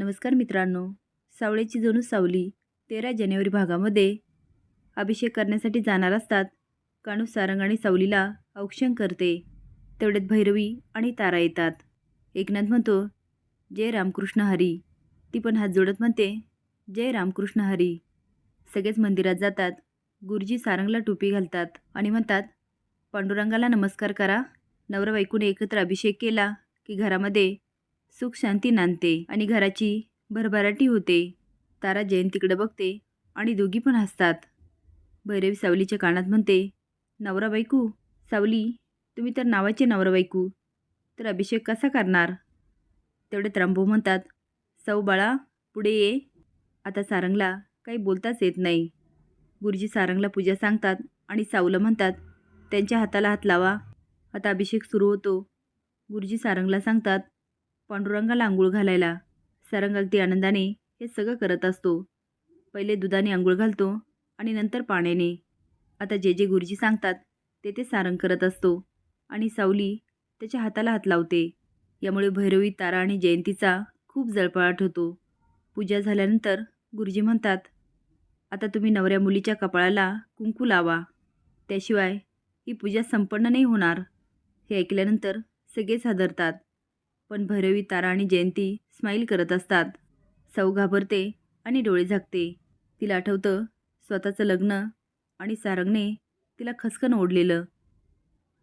नमस्कार मित्रांनो. सावळेची जणू सावली तेरा जानेवारी भागामध्ये अभिषेक करण्यासाठी जाणार असतात. काणू सारंग आणि सावलीला औक्षण करते. तेवढ्यात भैरवी आणि तारा येतात. एकनाथ म्हणतो जय रामकृष्ण हरी. ती पण हात जोडत म्हणते जय रामकृष्ण हरी. सगळेच मंदिरात जातात. गुरुजी सारंगला टोपी घालतात आणि म्हणतात पांडुरंगाला नमस्कार करा. नवरा बायकोने एकत्र अभिषेक केला की घरामध्ये सुख शांती नांदते आणि घराची भरभराटी होते. तारा जयंतीकडे बघते आणि दोघी पण हसतात. भैरवी सावलीच्या कानात म्हणते नवरा बायकू सावली तुम्ही तर नावाचे नवरा बायकू. तर अभिषेक कसा करणार? तेवढे रामभाऊ म्हणतात सौ बाळा पुढे ये. आता सारंगला काही बोलताच येत नाही. गुरुजी सारंगला पूजा सांगतात आणि सावलं म्हणतात त्यांच्या हाताला हात लावा. आता अभिषेक सुरू होतो. गुरुजी सारंगला सांगतात पांडुरंगाला आंघोळ घालायला. सारंग अगदी आनंदाने हे सगळं करत असतो. पहिले दुधाने आंघोळ घालतो आणि नंतर पाण्याने. आता जे जे गुरुजी सांगतात ते ते सारंग करत असतो. आणि सावली त्याच्या हाताला हात लावते. यामुळे भैरवी तारा आणि जयंतीचा खूप जळपळाट होतो. पूजा झाल्यानंतर गुरुजी म्हणतात आता तुम्ही नवऱ्या मुलीच्या कपाळाला कुंकू लावा. त्याशिवाय ही पूजा संपन्न नाही होणार. हे ऐकल्यानंतर सगळेच हादरतात पण भैरवी तारा आणि जयंती स्माईल करत असतात. सौ घाबरते आणि डोळे झाकते. तिला आठवतं स्वतःचं लग्न आणि सारंगने तिला खसकन ओढलेलं.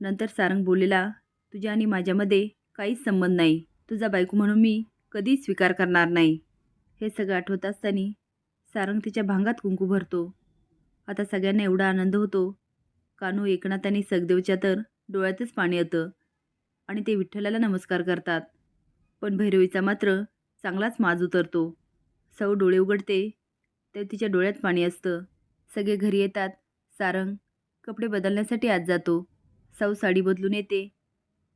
नंतर सारंग बोललेला तुझ्या आणि माझ्यामध्ये काहीच संबंध नाही. तुझा बायको म्हणून मी कधीच स्वीकार करणार नाही. हे सगळं आठवत असताना सारंग तिच्या भांगात कुंकू भरतो. आता सगळ्यांना एवढा आनंद होतो. कानू एकनाथ आणि सगदेवच्या तर डोळ्यातच पाणी येतं आणि ते विठ्ठलाला नमस्कार करतात. पण भैरवीचा मात्र चांगलाच माज उतरतो. सौ डोळे उघडते तर तिच्या डोळ्यात पाणी असतं. सगळे घरी येतात. सारंग कपडे बदलण्यासाठी आज जातो. सौ साडी बदलून येते.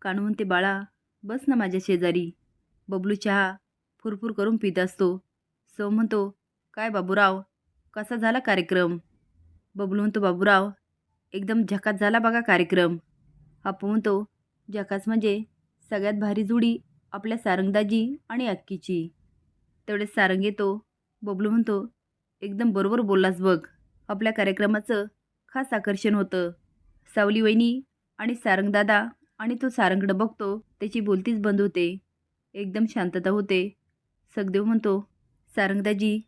कानू म्हणते बाळा बस ना माझ्या शेजारी. बबलू चहा फुरफुर करून पित असतो. सौ म्हणतो काय बाबूराव कसा झाला कार्यक्रम? बबलू म्हणतो बाबूराव एकदम झकात झाला बघा कार्यक्रम. आपू म्हणतो झकास म्हणजे सगळ्यात भारी जुडी आपल्या सारंगदाजी आणि अक्कीची. तेवढेच सारंग येतो बबलू म्हणतो एकदम बरोबर बोललास बघ. आपल्या कार्यक्रमाचं खास आकर्षण होतं. सावली वहिनी आणि सारंगदादा आणि तो सारंगडं बघतो त्याची बोलतीच बंद होते. एकदम शांतता होते. सगदेव म्हणतो सारंगदाजी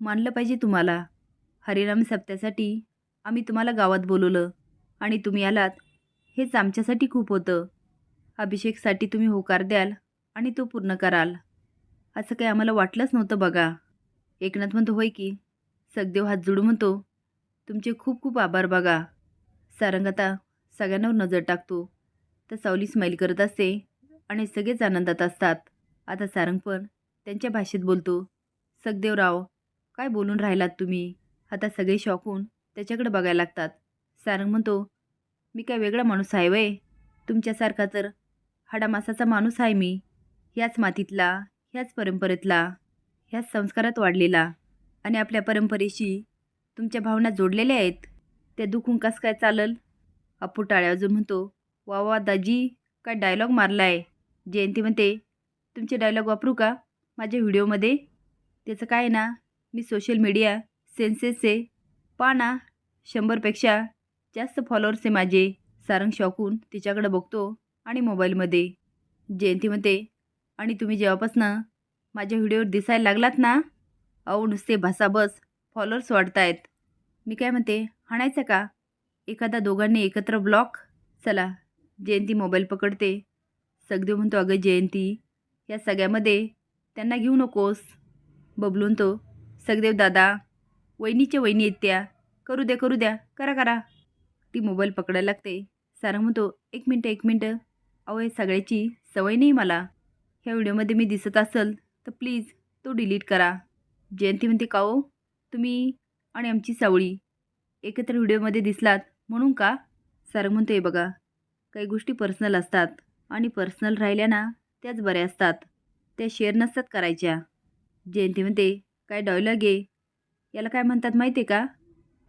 मानलं पाहिजे तुम्हाला. हरिराम सप्त्यासाठी आम्ही तुम्हाला गावात बोलवलं आणि तुम्ही आलात. हेच आमच्यासाठी खूप होतं. अभिषेकसाठी तुम्ही होकार द्याल आणि तो पूर्ण कराल. असं काही आम्हाला वाटलंच नव्हतं बघा. एकनाथ म्हणतो होय की. सगदेव हात जुडू म्हणतो तुमचे खूप खूप आभार बघा. सारंग आता सगळ्यांवर नजर टाकतो. तर सावली स्माईल करत असते आणि सगळेच आनंदात असतात. आता सारंग पण त्यांच्या भाषेत बोलतो सगदेवराव काय बोलून राहिलात तुम्ही? आता सगळे शॉकून त्याच्याकडे बघायला लागतात. सारंग म्हणतो मी काय वेगळा माणूस आहे वय? तुमच्यासारखा तर हाडामासाचा माणूस आहे मी. ह्याच मातीतला ह्याच परंपरेतला ह्याच संस्कारात वाढलेला आणि आपल्या परंपरेशी तुमच्या भावना जोडलेल्या आहेत त्या दुखून कसं काय चालल? अप्पू टाळ्या अजून म्हणतो वा वा दाजी काय डायलॉग मारला आहे जयंती म्हणते तुमचे डायलॉग वापरू का? माझ्या व्हिडिओमध्ये? त्याचं काय आहे ना मी सोशल मीडिया सेन्सेसचे पाना शंभरपेक्षा जास्त फॉलोअर्स आहे माझे. सारंग शॉकून तिच्याकडे बघतो आणि मोबाईलमध्ये जयंती म्हणते आणि तुम्ही जेव्हापासनं माझ्या व्हिडिओवर दिसायला लागलात ना अहो नुसते भासाबस फॉलोअर्स वाढतायत. आहेत मी काय म्हणते हाणायचं का? एखादा दोघांनी एकत्र ब्लॉक चला जयंती मोबाईल पकडते. सगदेव म्हणतो अगं जयंती या सगळ्यामध्ये त्यांना घेऊ नकोस. बबलून तो सगदेव दादा वहिनीच्या वहिनी आहेत त्या करू द्या करू द्या करा करा. ती मोबाईल पकडायला लागते. सारं म्हणतो एक मिनटं एक मिनटं. अहो हे सगळ्याची सवय नाही मला. ह्या व्हिडिओमध्ये मी दिसत असेल तर प्लीज तो डिलीट करा. जयंती म्हणते का हो? तुम्ही आणि आमची सावळी एकत्र व्हिडिओमध्ये दिसलात म्हणून का? सारं म्हणतो हे बघा काही गोष्टी पर्सनल असतात आणि पर्सनल राहिल्या ना त्याच बऱ्या असतात. त्या शेअर नसतात करायच्या. जयंती म्हणते काय डायलॉग आहे? याला काय म्हणतात माहिती आहे का?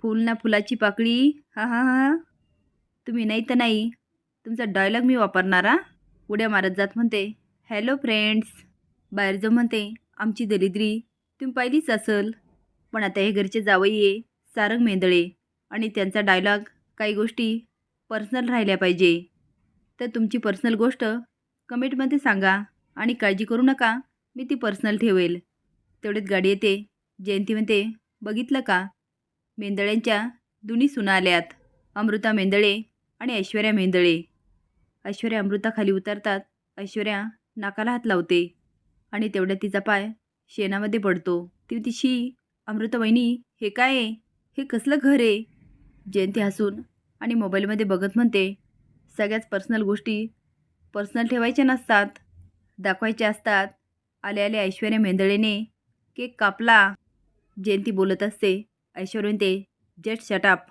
फुल ना फुलाची पाकळी हा हा हा तुम्ही नाही तर नाही तुमचा डायलॉग मी वापरणार हा. उड्या मारत जात म्हणते हॅलो फ्रेंड्स बाहेर जो म्हणते आमची दरिद्री तुम्ही पाहिलीच असल. पण आता हे घरचे जावई आहे सारंग मेंदळे आणि त्यांचा डायलॉग काही गोष्टी पर्सनल राहिल्या पाहिजे. तर तुमची पर्सनल गोष्ट कमेंटमध्ये सांगा आणि काळजी करू नका मी ती पर्सनल ठेवेल. तेवढीच गाडी येते जयंती म्हणते बघितलं का? मेंदळ्यांच्या दोन्ही सुना आल्यात अमृता मेंदळे आणि ऐश्वर्या मेंदळे. ऐश्वर्या अमृता खाली उतरतात ऐश्वर्या नाकाला हात लावते. आणि तेवढ्यात तिचा पाय शेणामध्ये पडतो. ती तिशी अमृता वहिनी हे काय आहे? हे कसलं घर आहे? जयंती हसून आणि मोबाईलमध्ये बघत म्हणते सगळ्याच पर्सनल गोष्टी पर्सनल ठेवायच्या नसतात. दाखवायच्या असतात. आले आले ऐश्वर्या मेंदळेने केक कापला. जयंती बोलत असते. ऐश्वर्या म्हणते जट शटाप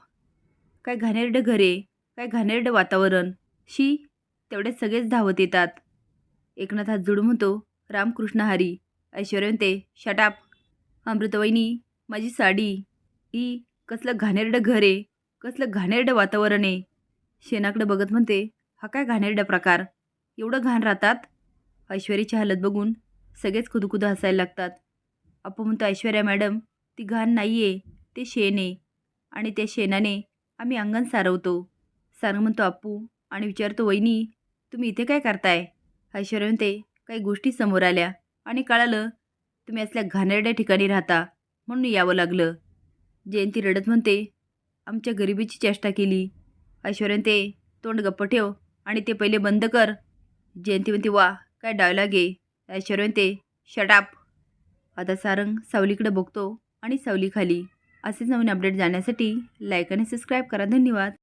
काय घाणेरडं घर आहे. काय घाणेरडं वातावरण. शी तेवढे सगळेच धावत येतात. एकनाथ हात म्हणतो रामकृष्ण हरी ऐश्वर्या म्हणते शटाप अमृतवहिनी माझी साडी. ई कसलं घाणेरडं घर आहे कसलं घाणेरडं वातावरण आहे. शेणाकडं बघत म्हणते हा काय घाणेरडा प्रकार? एवढं घाण राहतात? ऐश्वर्याची हालत बघून सगळेच खुदखुद हसायला लागतात. अप्पू म्हणतो ऐश्वर्या मॅडम ती घाण नाही आहे ते शेण आहे. आणि त्या शेणाने आम्ही अंगण सारवतो. सारंग म्हणतो अप्पू आणि विचारतो वहिनी तुम्ही इथे काय करताय? ऐश्वर्यवंते म्हणते काही गोष्टी समोर आल्या आणि कळालं तुम्ही असल्या घाणेरड्या ठिकाणी राहता म्हणून यावं लागलं. जयंती रडत म्हणते आमच्या गरिबीची चेष्टा केली. ऐश्वर्या म्हणते तोंड गप्प ठेव आणि ते पहिले बंद कर. जयंती म्हणते वा काय डायलॉग आहे. ऐश्वर्या म्हणते शटाप आता सारंग सावलीकडे बघतो आणि सावली खाली. असेच नवीन अपडेट जाण्यासाठी लाईक आणि सबस्क्राईब करा. धन्यवाद.